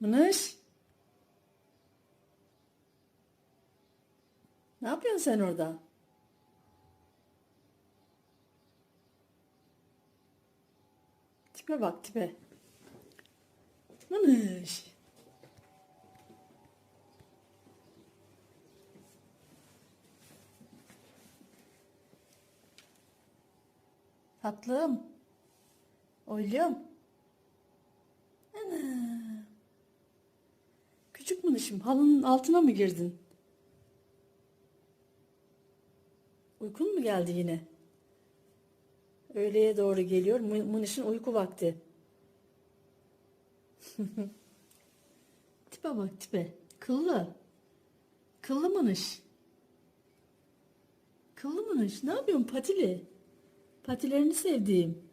Mınış. Ne yapıyorsun sen orada? Tipe bak tipe. Mınış. Tatlım. Oylum. Ana. Küçük mınışım halının altına mı girdin? Uykun mu geldi yine? Öğleye doğru geliyor. Mı- Mınış'ın uyku vakti. tipe bak tipe. Kıllı. Kıllı Mınış. Kıllı Mınış. Ne yapıyorsun patili? Patilerini sevdiğim.